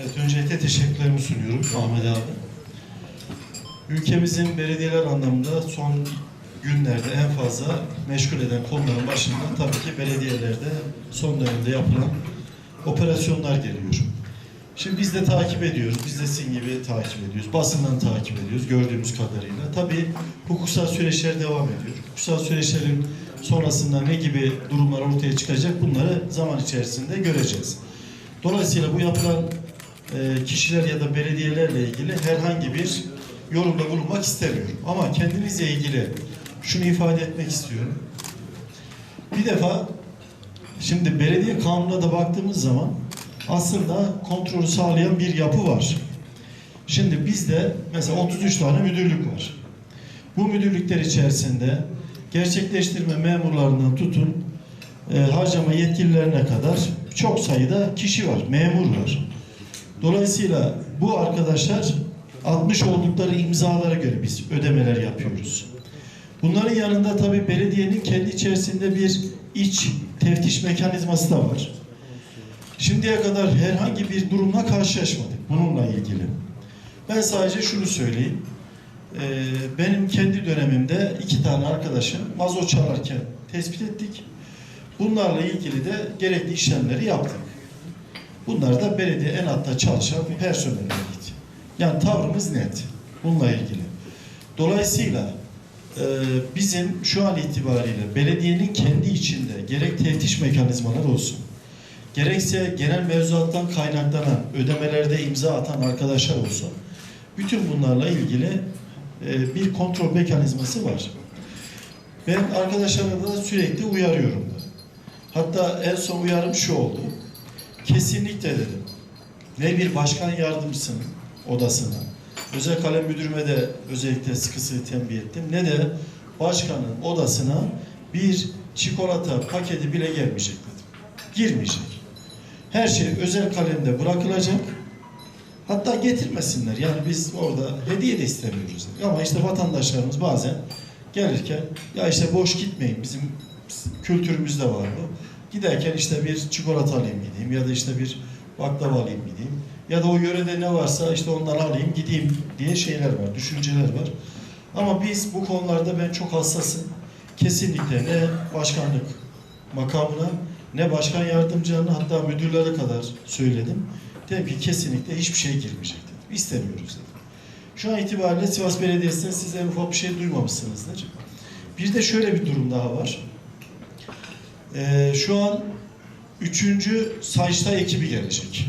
Evet, öncelikle teşekkürlerimi sunuyorum Ahmet abi. Ülkemizin belediyeler anlamında son günlerde en fazla meşgul eden konuların başında tabii ki belediyelerde son dönemde yapılan operasyonlar geliyor. Şimdi biz de takip ediyoruz, biz de sizin gibi takip ediyoruz, basından takip ediyoruz gördüğümüz kadarıyla. Tabii hukuksal süreçler devam ediyor. Hukuksal süreçlerin sonrasında ne gibi durumlar ortaya çıkacak bunları zaman içerisinde göreceğiz. Dolayısıyla bu yapılan e, kişiler ya da belediyelerle ilgili herhangi bir yorumda bulunmak istemiyorum. Ama kendimizle ilgili şunu ifade etmek istiyorum. Bir defa şimdi belediye kanununa da baktığımız zaman aslında kontrolü sağlayan bir yapı var. Şimdi bizde mesela 33 tane müdürlük var. Bu müdürlükler içerisinde gerçekleştirme memurlarından tutun e, harcama yetkililerine kadar çok sayıda kişi var, memur var. Dolayısıyla bu arkadaşlar atmış oldukları imzalara göre biz ödemeler yapıyoruz. Bunların yanında tabii belediyenin kendi içerisinde bir iç teftiş mekanizması da var. Şimdiye kadar herhangi bir durumla karşılaşmadık bununla ilgili. Ben sadece şunu söyleyeyim. Ee, benim kendi dönemimde iki tane arkadaşım mazot çalarken tespit ettik. Bunlarla ilgili de gerekli işlemleri yaptık. Bunlar da belediye en altta çalışan personele ait. Yani tavrımız net bununla ilgili. Dolayısıyla e, bizim şu an itibariyle belediyenin kendi içinde gerek teftiş mekanizmaları olsun, gerekse genel mevzuattan kaynaklanan ödemelerde imza atan arkadaşlar olsun, bütün bunlarla ilgili e, bir kontrol mekanizması var. Ben arkadaşlarımı da sürekli uyarıyorum da. Hatta en son uyarım şu oldu. Kesinlikle dedim. Ne bir başkan yardımcısının odasına, özel kalem müdürüme de özellikle sıkı sıkı tembih ettim. Ne de başkanın odasına bir çikolata paketi bile gelmeyecek dedim. Girmeyecek. Her şey özel kalemde bırakılacak. Hatta getirmesinler. Yani biz orada hediye de istemiyoruz. Ama işte vatandaşlarımız bazen gelirken ya işte boş gitmeyin. Bizim kültürümüzde var bu. Giderken işte bir çikolata alayım gideyim ya da işte bir baklava alayım gideyim. Ya da o yörede ne varsa işte ondan alayım gideyim diye şeyler var, düşünceler var. Ama biz bu konularda ben çok hassasım. Kesinlikle ne başkanlık makamına ne başkan yardımcılarına hatta müdürlere kadar söyledim. Dedim ki kesinlikle hiçbir şey girmeyecek dedim. İstemiyoruz dedim. Şu an itibariyle Sivas Belediyesi'nden siz en ufak bir şey duymamışsınızdır. Bir de şöyle bir durum daha var. Ee, şu an üçüncü Sayıştay ekibi gelecek.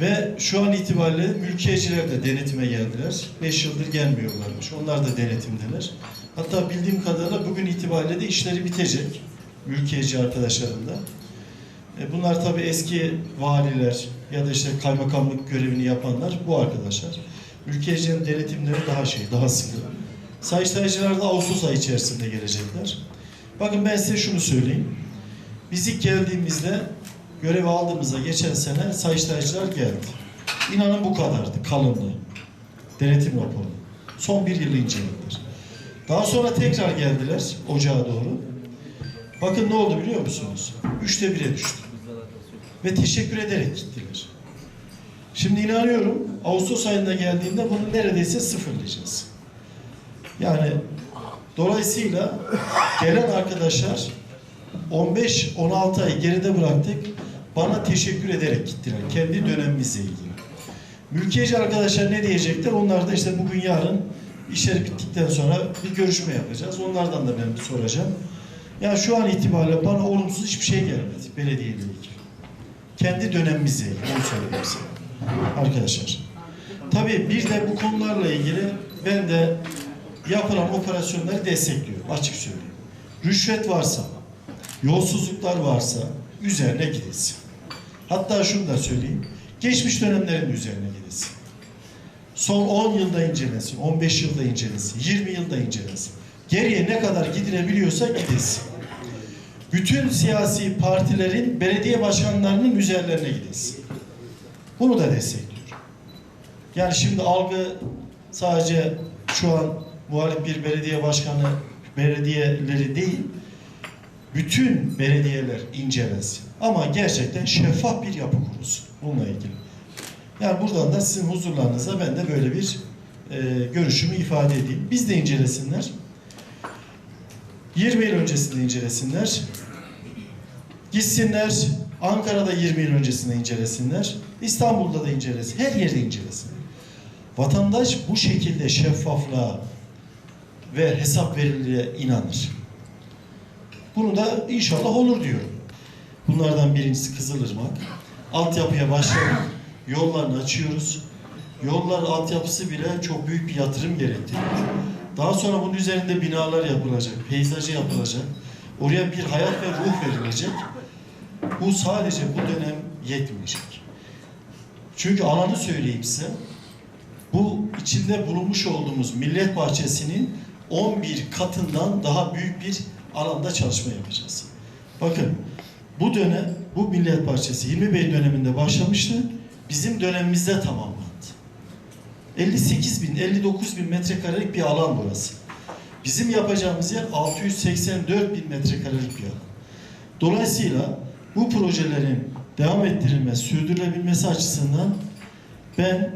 Ve şu an itibariyle mülkiyeciler de denetime geldiler. Beş yıldır gelmiyorlarmış. Onlar da denetimdeler. Hatta bildiğim kadarıyla bugün itibariyle de işleri bitecek. Mülkiyeci arkadaşlarım da. E, Bunlar tabii eski valiler ya da işte kaymakamlık görevini yapanlar bu arkadaşlar. Mülkiyecilerin denetimleri daha şey, daha sıkı. Sayıştaycılar da Ağustos ayı içerisinde gelecekler. Bakın ben size şunu söyleyeyim. Biz ilk geldiğimizde görev aldığımızda geçen sene sayıştaycılar geldi. İnanın bu kadardı kalınlığı. Denetim raporu. Son bir yılı incelediler. Daha sonra tekrar geldiler ocağa doğru. Bakın ne oldu biliyor musunuz? Üçte bire düştü. Ve teşekkür ederek gittiler. Şimdi inanıyorum Ağustos ayında geldiğinde bunu neredeyse sıfırlayacağız. Yani dolayısıyla gelen arkadaşlar 15-16 ay geride bıraktık. Bana teşekkür ederek gittiler. Kendi dönemimizle ilgili. Mülkiyeci arkadaşlar ne diyecekler? Onlar da işte bugün yarın işleri bittikten sonra bir görüşme yapacağız. Onlardan da ben soracağım. Yani şu an itibariyle bana olumsuz hiçbir şey gelmedi belediye ile ilgili. Kendi dönemimizle ilgili. Onu söyleyeyim size. Arkadaşlar. Tabii bir de bu konularla ilgili ben de yapılan operasyonları destekliyorum. Açık söyleyeyim. Rüşvet varsa, yolsuzluklar varsa üzerine gidilsin. Hatta şunu da söyleyeyim. Geçmiş dönemlerin üzerine gidilsin. Son 10 yılda incelensin, 15 yılda incelensin, 20 yılda incelensin. Geriye ne kadar gidilebiliyorsa gidilsin. Bütün siyasi partilerin belediye başkanlarının üzerlerine gidilsin. Bunu da destekliyorum. Yani şimdi algı sadece şu an muhalif bir belediye başkanı belediyeleri değil, bütün belediyeler incelensin. Ama gerçekten şeffaf bir yapı kurulsun bununla ilgili. Yani buradan da sizin huzurlarınıza ben de böyle bir e, görüşümü ifade edeyim. Biz de incelesinler. 20 yıl öncesinde incelesinler. Gitsinler Ankara'da 20 yıl öncesinde incelesinler. İstanbul'da da incelesin. Her yerde incelesin. Vatandaş bu şekilde şeffaflığa ve hesap verilirliğe inanır. Bunu da inşallah olur diyorum. Bunlardan birincisi Kızılırmak. Altyapıya başladık. Yollarını açıyoruz. Yollar altyapısı bile çok büyük bir yatırım gerektiriyor. Daha sonra bunun üzerinde binalar yapılacak, peyzajı yapılacak. Oraya bir hayat ve ruh verilecek. Bu sadece bu dönem yetmeyecek. Çünkü alanı söyleyeyim size. Bu içinde bulunmuş olduğumuz millet bahçesinin 11 katından daha büyük bir alanda çalışma yapacağız. Bakın bu dönem, bu millet bahçesi Hilmi Bey döneminde başlamıştı. Bizim dönemimizde tamamlandı. 58 bin, 59 bin metrekarelik bir alan burası. Bizim yapacağımız yer 684 bin metrekarelik bir alan. Dolayısıyla bu projelerin devam ettirilmesi, sürdürülebilmesi açısından ben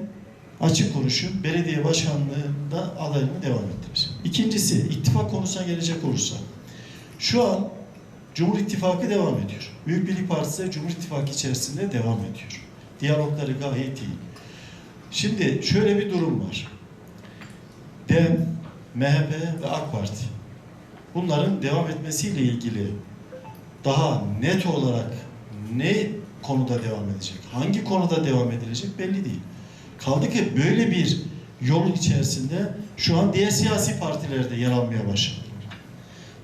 açık konuşup belediye başkanlığında adaylığımı devam ettireceğim. İkincisi, ittifak konusuna gelecek olursak. Şu an Cumhur İttifakı devam ediyor. Büyük Birlik Partisi de Cumhur İttifakı içerisinde devam ediyor. Diyalogları gayet iyi. Şimdi şöyle bir durum var. DEM, MHP ve AK Parti. Bunların devam etmesiyle ilgili daha net olarak ne konuda devam edecek, hangi konuda devam edilecek belli değil. Kaldı ki böyle bir yolun içerisinde şu an diğer siyasi partilerde yer almaya başladılar.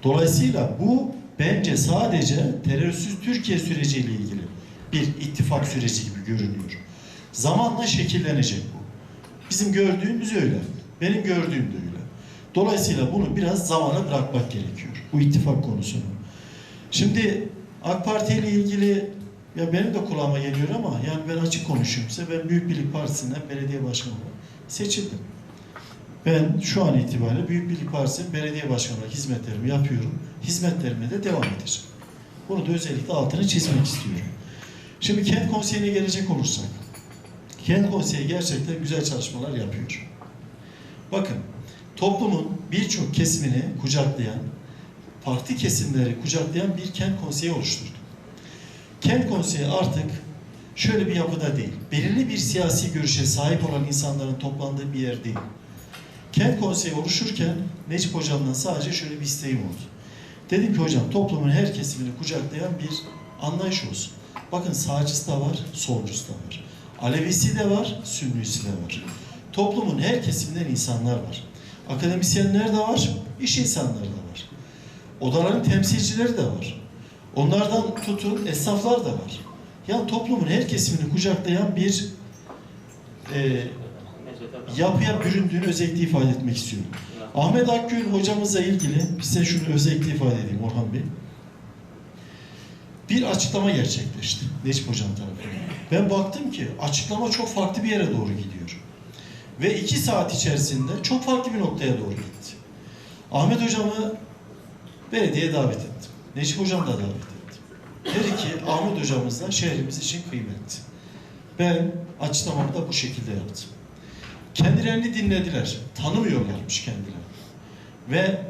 Dolayısıyla bu bence sadece terörsüz Türkiye süreciyle ilgili bir ittifak süreci gibi görünüyor. Zamanla şekillenecek bu. Bizim gördüğümüz öyle. Benim gördüğüm de öyle. Dolayısıyla bunu biraz zamana bırakmak gerekiyor. Bu ittifak konusunu. Şimdi AK Parti ile ilgili ya benim de kulağıma geliyor ama yani ben açık konuşayım size. Ben Büyük Birlik Partisi'nden belediye başkanı seçildim. Ben şu an itibariyle Büyük Birlik Partisi'nin belediye başkanı olarak hizmetlerimi yapıyorum. Hizmetlerime de devam edeceğim. Bunu da özellikle altını çizmek istiyorum. Şimdi kent konseyine gelecek olursak. Kent konseyi gerçekten güzel çalışmalar yapıyor. Bakın toplumun birçok kesimini kucaklayan, farklı kesimleri kucaklayan bir kent konseyi oluşturdu. Kent konseyi artık şöyle bir yapıda değil, belirli bir siyasi görüşe sahip olan insanların toplandığı bir yer değil. Kent konseyi oluşurken Necip Hocam'dan sadece şöyle bir isteğim oldu. Dedim ki hocam toplumun her kesimini kucaklayan bir anlayış olsun. Bakın sağcısı da var, solcusu da var. Alevisi de var, Sünnisi de var. Toplumun her kesiminden insanlar var. Akademisyenler de var, iş insanları da var. Odaların temsilcileri de var. Onlardan tutun esnaflar da var. Yani toplumun her kesimini kucaklayan bir e, yapıya büründüğünü özellikle ifade etmek istiyorum. Ahmet Akgül hocamızla ilgili size şunu özellikle ifade edeyim Orhan Bey. Bir açıklama gerçekleşti Necip Hocam tarafından. Ben baktım ki açıklama çok farklı bir yere doğru gidiyor. Ve iki saat içerisinde çok farklı bir noktaya doğru gitti. Ahmet Hocam'ı belediyeye davet ettim. Necip Hocam da davet ettim. Dedi ki Ahmet Hocamız da şehrimiz için kıymetli. Ben açıklamamı da bu şekilde yaptım. Kendilerini dinlediler. Tanımıyorlarmış kendilerini. Ve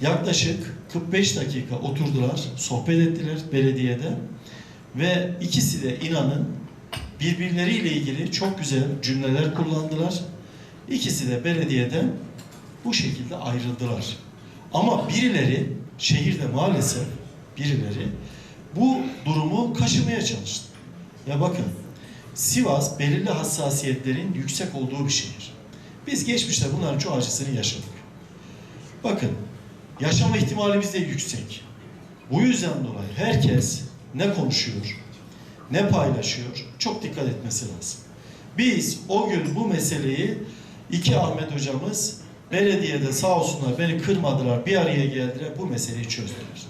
yaklaşık 45 dakika oturdular, sohbet ettiler belediyede. Ve ikisi de inanın birbirleriyle ilgili çok güzel cümleler kullandılar. İkisi de belediyeden bu şekilde ayrıldılar. Ama birileri şehirde maalesef birileri bu durumu kaşımaya çalıştı. Ya bakın Sivas belirli hassasiyetlerin yüksek olduğu bir şehir. Biz geçmişte bunların çoğu acısını yaşadık. Bakın, yaşama ihtimalimiz de yüksek. Bu yüzden dolayı herkes ne konuşuyor, ne paylaşıyor çok dikkat etmesi lazım. Biz o gün bu meseleyi iki Ahmet hocamız belediyede sağ olsunlar beni kırmadılar, bir araya geldiler, bu meseleyi çözdüler.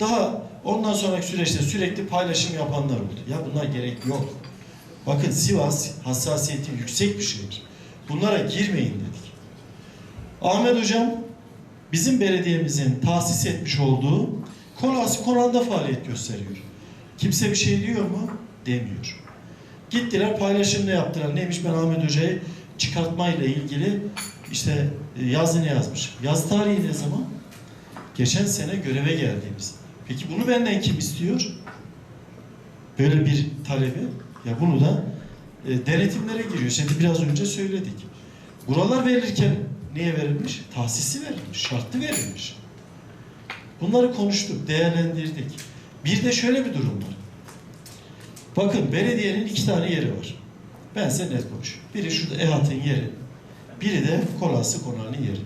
Daha ondan sonraki süreçte sürekli paylaşım yapanlar oldu. Ya bunlar gerek yok. Bakın Sivas hassasiyeti yüksek bir şehir. Bunlara girmeyin dedik. Ahmet Hocam bizim belediyemizin tahsis etmiş olduğu Konası Konağı'nda faaliyet gösteriyor. Kimse bir şey diyor mu? Demiyor. Gittiler paylaşımda yaptılar. Neymiş ben Ahmet Hoca'yı çıkartmayla ilgili işte e, yazı ne yazmış. Yaz tarihi ne zaman? Geçen sene göreve geldiğimiz. Peki bunu benden kim istiyor? Böyle bir talebi. Ya bunu da e, denetimlere giriyor. Şimdi biraz önce söyledik. Buralar verilirken niye verilmiş? Tahsisi verilmiş, şartlı verilmiş. Bunları konuştuk, değerlendirdik. Bir de şöyle bir durum var. Bakın belediyenin iki tane yeri var. Ben size net konuşuyorum. Biri şurada EHAT'ın yeri. Biri de Kolası Konağı'nın yeri.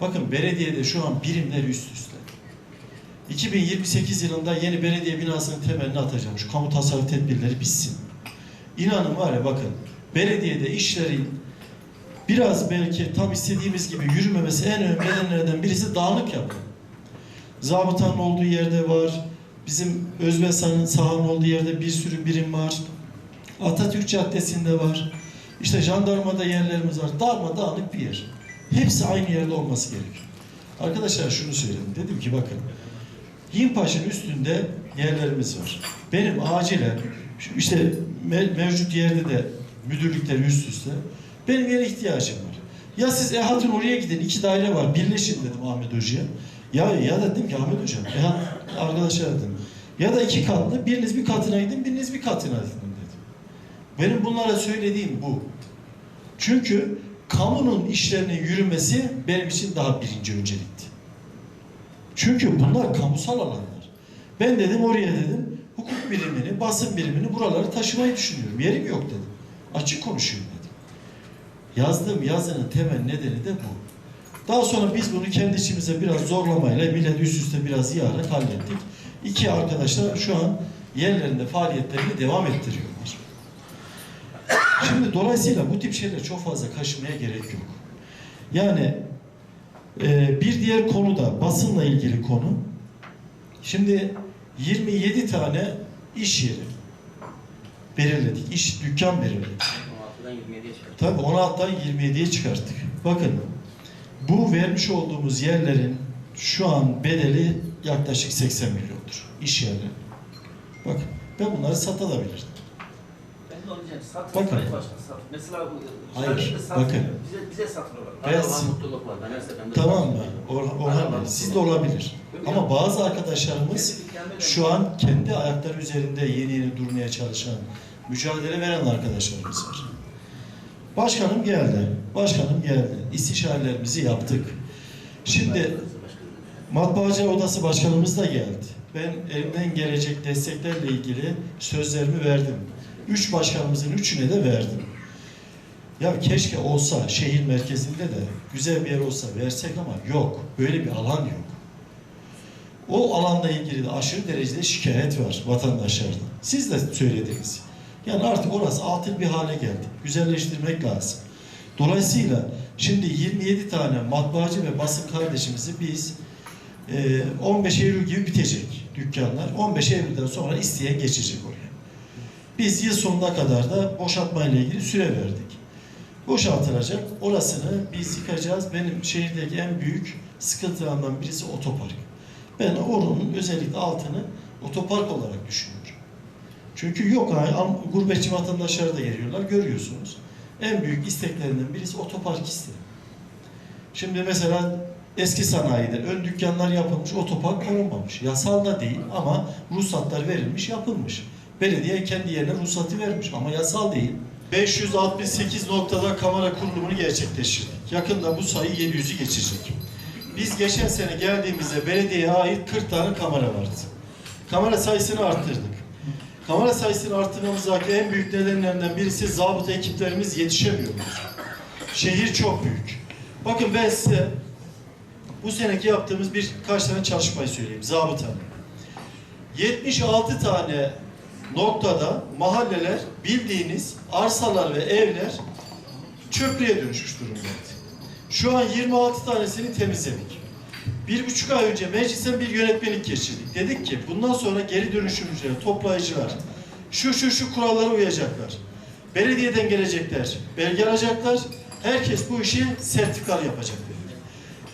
Bakın belediyede şu an birimler üst üste. 2028 yılında yeni belediye binasının temelini atacağım. Şu kamu tasarruf tedbirleri bitsin. İnanın var ya bakın belediyede işlerin biraz belki tam istediğimiz gibi yürümemesi en önemli nedenlerden birisi dağınık yapı. Zabıtanın olduğu yerde var. Bizim Özbesan'ın sahanın olduğu yerde bir sürü birim var. Atatürk Caddesi'nde var. İşte jandarmada yerlerimiz var. Darma dağınık bir yer. Hepsi aynı yerde olması gerekiyor. Arkadaşlar şunu söyledim. Dedim ki bakın. Yimpaş'ın üstünde yerlerimiz var. Benim acilen işte me- mevcut yerde de müdürlükler üst üste. Benim yere ihtiyacım var. Ya siz EHAT'ın oraya gidin. iki daire var. Birleşin dedim Ahmet Hoca'ya. Ya ya dedim ki Ahmet Hocam EHAT arkadaşlar dedim. Ya da iki katlı. Biriniz bir katına gidin. Biriniz bir katına gidin dedim. Benim bunlara söylediğim bu. Çünkü kamunun işlerinin yürümesi benim için daha birinci öncelikti. Çünkü bunlar kamusal alanlar. Ben dedim oraya dedim birimini, basın birimini buraları taşımayı düşünüyorum. Yerim yok dedim. Açık konuşayım dedim. Yazdığım yazının temel nedeni de bu. Daha sonra biz bunu kendi içimize biraz zorlamayla millet üst üste biraz yığarak hallettik. İki arkadaşlar şu an yerlerinde faaliyetlerini devam ettiriyorlar. Şimdi dolayısıyla bu tip şeyler çok fazla kaşımaya gerek yok. Yani e, bir diğer konu da basınla ilgili konu. Şimdi 27 tane iş yeri belirledik. İş dükkan belirledik. 16'dan 27'ye çıkarttı. Tabii 16'dan 27'ye çıkarttık. Bakın bu vermiş olduğumuz yerlerin şu an bedeli yaklaşık 80 milyondur. İş yerleri. Bakın ben bunları satabilirdim. Diyeceğim. Satın. Bakın. Sayın Başkan, satın. Mesela bu Hayır, satılıyor. bakın. Bize, bize satılıyorlar. Ben- mutluluk var. Ben her seferinde Tamam mı? satılıyorum. Or Orhan Bey, siz de olabilir. Ama bazı arkadaşlarımız şu an kendi ayakları üzerinde yeni yeni durmaya çalışan, mücadele veren arkadaşlarımız var. Başkanım geldi. Başkanım geldi. İstişarelerimizi yaptık. Şimdi Matbaacı Odası Başkanımız da geldi. Ben elimden gelecek desteklerle ilgili sözlerimi verdim. Üç başkanımızın üçüne de verdim. Ya keşke olsa şehir merkezinde de güzel bir yer olsa versek ama yok. Böyle bir alan yok. O alanla ilgili de aşırı derecede şikayet var vatandaşlardan. Siz de söylediniz. Yani artık orası atıl bir hale geldi. Güzelleştirmek lazım. Dolayısıyla şimdi 27 tane matbaacı ve basın kardeşimizi biz e, 15 Eylül gibi bitecek dükkanlar. 15 Eylül'den sonra isteyen geçecek oraya. Biz yıl sonuna kadar da boşaltmayla ilgili süre verdik. Boşaltılacak. Orasını biz yıkacağız. Benim şehirdeki en büyük sıkıntılarından birisi otopark. Ben oranın özellikle altını otopark olarak düşünüyorum. Çünkü yok am- gurbetçi vatandaşlar da geliyorlar görüyorsunuz. En büyük isteklerinden birisi otopark isteği. Şimdi mesela eski sanayide ön dükkanlar yapılmış, otopark konulmamış. Yasal da değil ama ruhsatlar verilmiş, yapılmış. Belediye kendi yerine ruhsatı vermiş ama yasal değil. 568 noktada kamera kurulumunu gerçekleştirdik. Yakında bu sayı 700'ü geçecek. Biz geçen sene geldiğimizde belediyeye ait 40 tane kamera vardı. Kamera sayısını arttırdık. Kamera sayısını arttırmamızdaki en büyük nedenlerinden birisi zabıta ekiplerimiz yetişemiyor. Şehir çok büyük. Bakın ben size bu seneki yaptığımız birkaç tane çalışmayı söyleyeyim. Zabıta. 76 tane noktada mahalleler bildiğiniz arsalar ve evler çöplüğe dönüşmüş durumdaydı. Şu an 26 tanesini temizledik. Bir buçuk ay önce meclisten bir yönetmelik geçirdik. Dedik ki bundan sonra geri dönüşümcüler, toplayıcılar şu şu şu kurallara uyacaklar. Belediyeden gelecekler, belge alacaklar. Herkes bu işi sertifikalı yapacak dedik.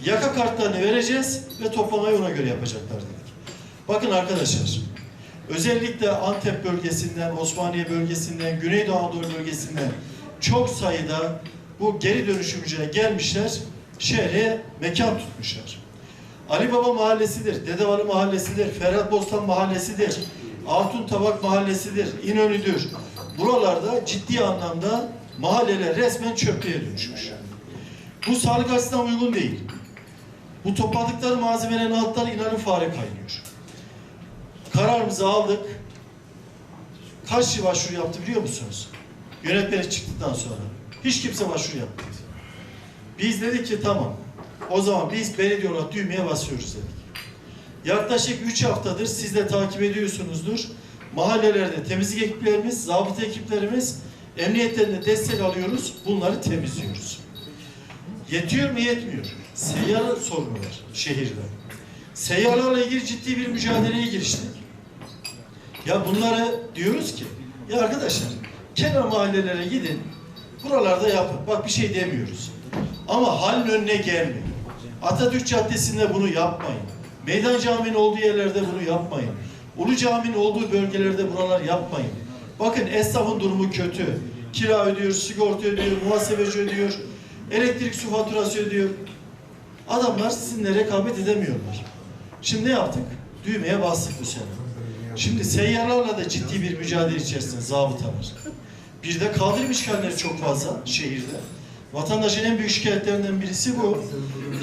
Yaka kartlarını vereceğiz ve toplamayı ona göre yapacaklar dedik. Bakın arkadaşlar, Özellikle Antep bölgesinden, Osmaniye bölgesinden, Güneydoğu Anadolu bölgesinden çok sayıda bu geri dönüşümcüye gelmişler, şehre mekan tutmuşlar. Ali Baba Mahallesi'dir, Dedevalı Mahallesi'dir, Ferhat Bostan Mahallesi'dir, Altun Tabak Mahallesi'dir, İnönü'dür. Buralarda ciddi anlamda mahalleler resmen çöplüğe dönüşmüş. Bu sağlık açısından uygun değil. Bu topladıkları malzemelerin altları inanın fare kaynıyor. Kararımızı aldık. Kaç kişi başvuru yaptı biliyor musunuz? Yönetmeni çıktıktan sonra. Hiç kimse başvuru yapmadı. Biz dedik ki tamam. O zaman biz belediye olarak düğmeye basıyoruz dedik. Yaklaşık 3 haftadır siz de takip ediyorsunuzdur. Mahallelerde temizlik ekiplerimiz, zabıta ekiplerimiz, emniyetlerinde destek alıyoruz. Bunları temizliyoruz. Yetiyor mu yetmiyor. Seyyar sorunu var şehirde. Seyyarlarla ilgili ciddi bir mücadeleye giriştik. Ya bunları diyoruz ki, ya arkadaşlar kenar mahallelere gidin, buralarda yapın. Bak bir şey demiyoruz. Ama halin önüne gelmeyin. Atatürk Caddesi'nde bunu yapmayın. Meydan Camii'nin olduğu yerlerde bunu yapmayın. Ulu Camii'nin olduğu bölgelerde buralar yapmayın. Bakın esnafın durumu kötü. Kira ödüyor, sigorta ödüyor, muhasebeci ödüyor, elektrik su faturası ödüyor. Adamlar sizinle rekabet edemiyorlar. Şimdi ne yaptık? Düğmeye bastık bu sene. Şimdi seyyarlarla da ciddi bir mücadele içerisinde zabıtalar. Bir de kaldırım işgalleri çok fazla şehirde. Vatandaşın en büyük şikayetlerinden birisi bu.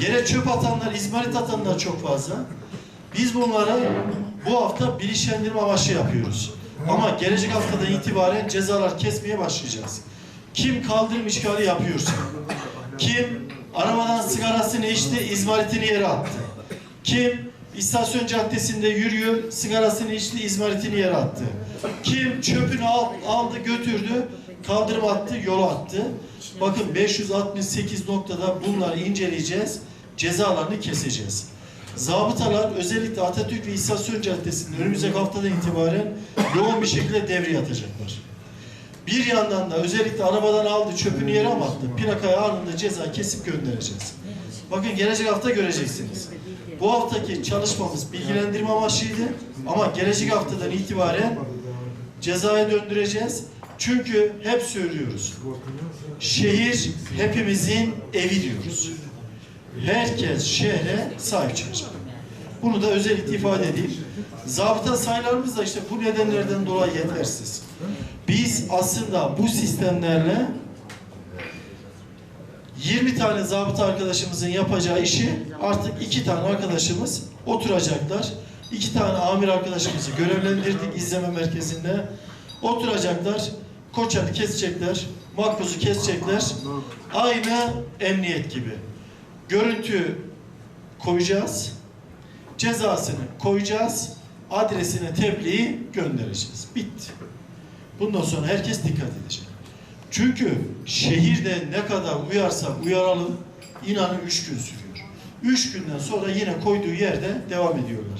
Yere çöp atanlar, izmarit atanlar çok fazla. Biz bunlara bu hafta bilinçlendirme amaçlı yapıyoruz. Ama gelecek haftadan itibaren cezalar kesmeye başlayacağız. Kim kaldırım işgali yapıyorsa, kim arabadan sigarasını içti, izmaritini yere attı, kim istasyon caddesinde yürüyor, sigarasını içti, izmaritini yere attı, kim çöpünü al- aldı, götürdü, kaldırım attı, yola attı. Bakın 568 noktada bunları inceleyeceğiz, cezalarını keseceğiz. Zabıtalar özellikle Atatürk ve İstasyon Caddesi'nde önümüzdeki haftadan itibaren yoğun bir şekilde devreye atacaklar. Bir yandan da özellikle arabadan aldı çöpünü yere attı? Plakaya anında ceza kesip göndereceğiz. Bakın gelecek hafta göreceksiniz. Bu haftaki çalışmamız bilgilendirme amaçlıydı ama gelecek haftadan itibaren cezaya döndüreceğiz. Çünkü hep söylüyoruz. Şehir hepimizin evi diyoruz. Herkes şehre sahip çıkacak. Bunu da özellikle ifade edeyim. Zabıta sayılarımız da işte bu nedenlerden dolayı yetersiz. Biz aslında bu sistemlerle 20 tane zabıta arkadaşımızın yapacağı işi artık iki tane arkadaşımız oturacaklar. İki tane amir arkadaşımızı görevlendirdik izleme merkezinde. Oturacaklar, koçanı kesecekler, makbuzu kesecekler. Aynı emniyet gibi. Görüntü koyacağız, cezasını koyacağız, adresine tebliği göndereceğiz. Bitti. Bundan sonra herkes dikkat edecek. Çünkü şehirde ne kadar uyarsak uyaralım inanın üç gün sürüyor. Üç günden sonra yine koyduğu yerde devam ediyorlar.